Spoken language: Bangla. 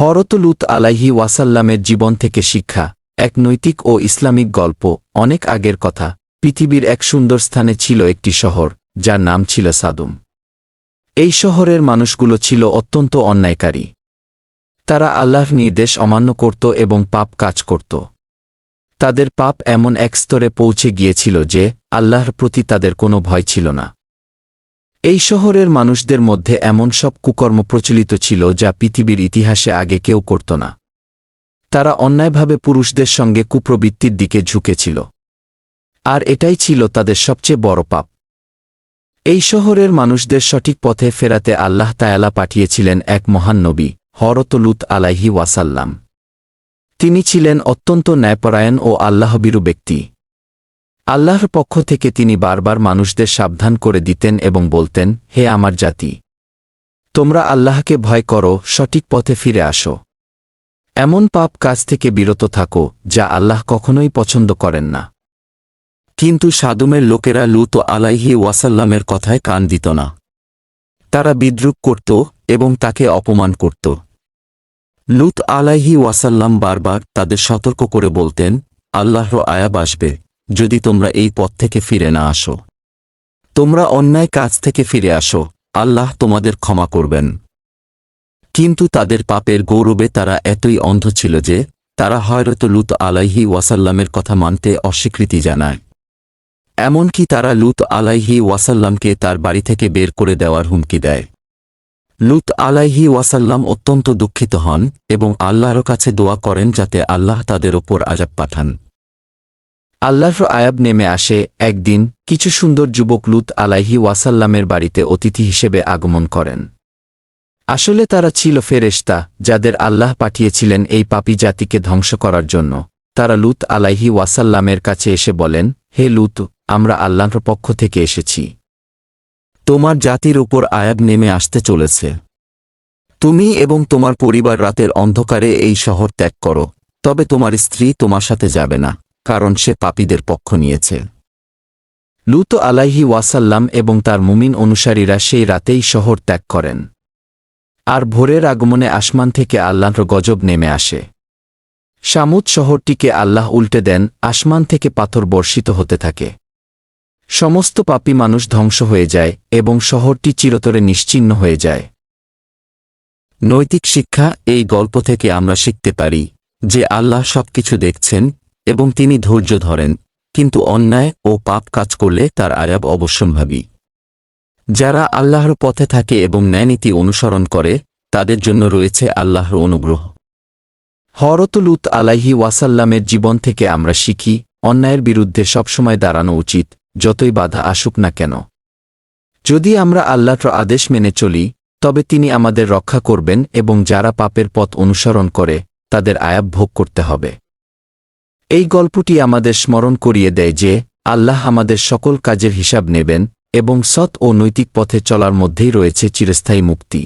হরতলুত আলাইহি ওয়াসাল্লামের জীবন থেকে শিক্ষা, এক নৈতিক ও ইসলামিক গল্প, অনেক আগের কথা। পৃথিবীর এক সুন্দর স্থানে ছিল একটি শহর, যার নাম ছিল সাদুম। এই শহরের মানুষগুলো ছিল অত্যন্ত অন্যায়কারী। তারা আল্লাহর নির্দেশ অমান্য করত এবং পাপ কাজ করত। তাদের পাপ এমন এক স্তরে পৌঁছে গিয়েছিল যে, আল্লাহর প্রতি তাদের কোনো ভয় ছিল না। এই শহরের মানুষদের মধ্যে এমন সব কুকর্ম প্রচলিত ছিল যা পৃথিবীর ইতিহাসে আগে কেউ করত না। তারা অন্যায়ভাবে পুরুষদের সঙ্গে কুপ্রবৃত্তির দিকে ঝুঁকেছিল। আর এটাই ছিল তাদের সবচেয়ে বড় পাপ। এই শহরের মানুষদের সঠিক পথে ফেরাতে আল্লাহ তায়ালা পাঠিয়েছিলেন এক মহান নবী হরতলুত আলাইহি ওয়াসাল্লাম। তিনি ছিলেন অত্যন্ত ন্যায়পরায়ণ ও আল্লাহবিরু ব্যক্তি। আল্লাহর পক্ষ থেকে তিনি বারবার মানুষদের সাবধান করে দিতেন এবং বলতেন, হে আমার জাতি, তোমরা আল্লাহকে ভয় করো, সঠিক পথে ফিরে আসো। এমন পাপ কাজ থেকে বিরত থাকো, যা আল্লাহ কখনোই পছন্দ করেন না। কিন্তু সাদুমের লোকেরা লুত আলাইহি ওয়াসাল্লামের কথায় কান দিত না। তারা বিদ্রুপ করত এবং তাকে অপমান করত। লুত আলাইহি ওয়াসাল্লাম বারবার তাদের সতর্ক করে বলতেন, আল্লাহর আয়াব আসবে। যদি তোমরা এই পথ থেকে ফিরে না আসো। তোমরা অন্যায় কাজ থেকে ফিরে আসো, আল্লাহ তোমাদের ক্ষমা করবেন। কিন্তু তাদের পাপের গৌরবে তারা এতই অন্ধ ছিল যে, তারা হয়রত লুত আলাইহি ওয়াসাল্লামের কথা মানতে অস্বীকৃতি জানায়। এমনকি তারা লুত আলাইহি ওয়াসাল্লামকে তার বাড়ি থেকে বের করে দেওয়ার হুমকি দেয়। লুত আলাইহি ওয়াসাল্লাম অত্যন্ত দুঃখিত হন এবং আল্লাহর কাছে দোয়া করেন যাতে আল্লাহ তাদের ওপর আজাব পাঠান। আল্লাহর আয়াব নেমে আসে একদিন কিছু সুন্দর যুবক লুত আলাইহি ওয়াসাল্লামের বাড়িতে অতিথি হিসেবে আগমন করেন। আসলে তারা ছিল ফেরেশতা, যাদের আল্লাহ পাঠিয়েছিলেন এই পাপী জাতিকে ধ্বংস করার জন্য। তারা লুত আলাইহি ওয়াসাল্লামের কাছে এসে বলেন, হে লুত, আমরা আল্লাহর পক্ষ থেকে এসেছি। তোমার জাতির উপর আয়াব নেমে আসতে চলেছে। তুমি এবং তোমার পরিবার রাতের অন্ধকারে এই শহর ত্যাগ করো, তবে তোমার স্ত্রী তোমার সাথে যাবে না। কারণ সে পাপীদের পক্ষ নিয়েছে। লুত আলাইহি ওয়াসাল্লাম এবং তার মুমিন অনুসারীরা সেই রাতেই শহর ত্যাগ করেন। আর ভোরের আগমনে আসমান থেকে আল্লাহর গজব নেমে আসে। সামুদ শহরটিকে আল্লাহ উল্টে দেন, আসমান থেকে পাথর বর্ষিত হতে থাকে। সমস্ত পাপী মানুষ ধ্বংস হয়ে যায় এবং শহরটি চিরতরে নিশ্চিহ্ন হয়ে যায়। নৈতিক শিক্ষা এই গল্প থেকে আমরা শিখতে পারি যে আল্লাহ সবকিছু দেখছেন এবং তিনি ধৈর্য ধরেন, কিন্তু অন্যায় ও পাপ কাজ করলে তার আয়াব অবশ্যম্ভাবী। যারা আল্লাহর পথে থাকে এবং ন্যায়নীতি অনুসরণ করে, তাদের জন্য রয়েছে আল্লাহর অনুগ্রহ। হরতলুত আলাইহি ওয়াসাল্লামের জীবন থেকে আমরা শিখি, অন্যায়ের বিরুদ্ধে সবসময় দাঁড়ানো উচিত, যতই বাধা আসুক না কেন। যদি আমরা আল্লাহর আদেশ মেনে চলি, তবে তিনি আমাদের রক্ষা করবেন এবং যারা পাপের পথ অনুসরণ করে, তাদের আয়াব ভোগ করতে হবে। এই গল্পটি আমাদের স্মরণ করিয়ে দেয় যে, আল্লাহ আমাদের সকল কাজের হিসাব নেবেন এবং সৎ ও নৈতিক পথে চলার মধ্যেই রয়েছে চিরস্থায়ী মুক্তি।